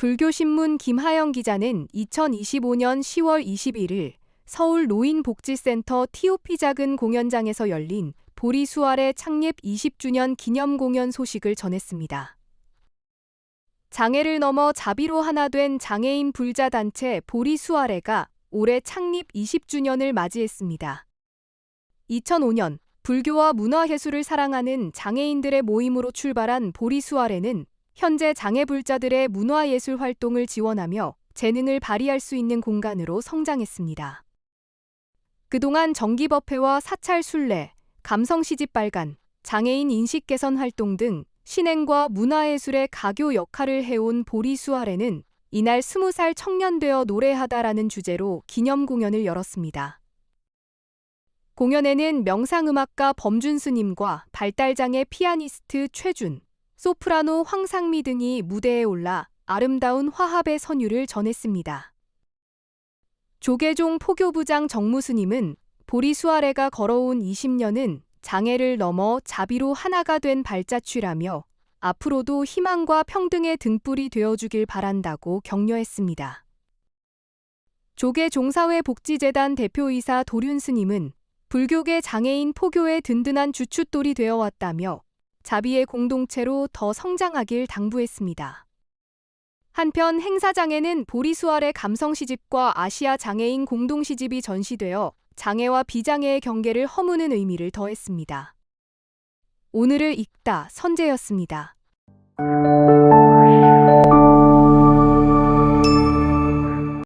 불교신문 김하영 기자는 2025년 10월 21일 서울 노인복지센터 TOP 작은 공연장에서 열린 보리수아레 창립 20주년 기념 공연 소식을 전했습니다. 장애를 넘어 자비로 하나 된 장애인 불자단체 보리수아레가 올해 창립 20주년을 맞이했습니다. 2005년 불교와 문화예술을 사랑하는 장애인들의 모임으로 출발한 보리수아레는 현재 장애불자들의 문화예술 활동을 지원하며 재능을 발휘할 수 있는 공간으로 성장했습니다. 그동안 정기법회와 사찰 순례, 감성 시집 발간, 장애인 인식 개선 활동 등 신행과 문화예술의 가교 역할을 해온 보리수아레는 이날 20살 청년 되어 노래하다라는 주제로 기념 공연을 열었습니다. 공연에는 명상음악가 범준스님과 발달장애 피아니스트 최준, 소프라노 황상미 등이 무대에 올라 아름다운 화합의 선율을 전했습니다. 조계종 포교부장 정무스님은 보리수아레가 걸어온 20년은 장애를 넘어 자비로 하나가 된 발자취라며 앞으로도 희망과 평등의 등불이 되어주길 바란다고 격려했습니다. 조계종사회 복지재단 대표이사 도륜 스님은 불교계 장애인 포교의 든든한 주춧돌이 되어 왔다며 자비의 공동체로 더 성장하길 당부했습니다. 한편 행사장에는 보리수아의 감성시집과 아시아 장애인 공동시집이 전시되어 장애와 비장애의 경계를 허무는 의미를 더했습니다. 오늘을 읽다 선재였습니다.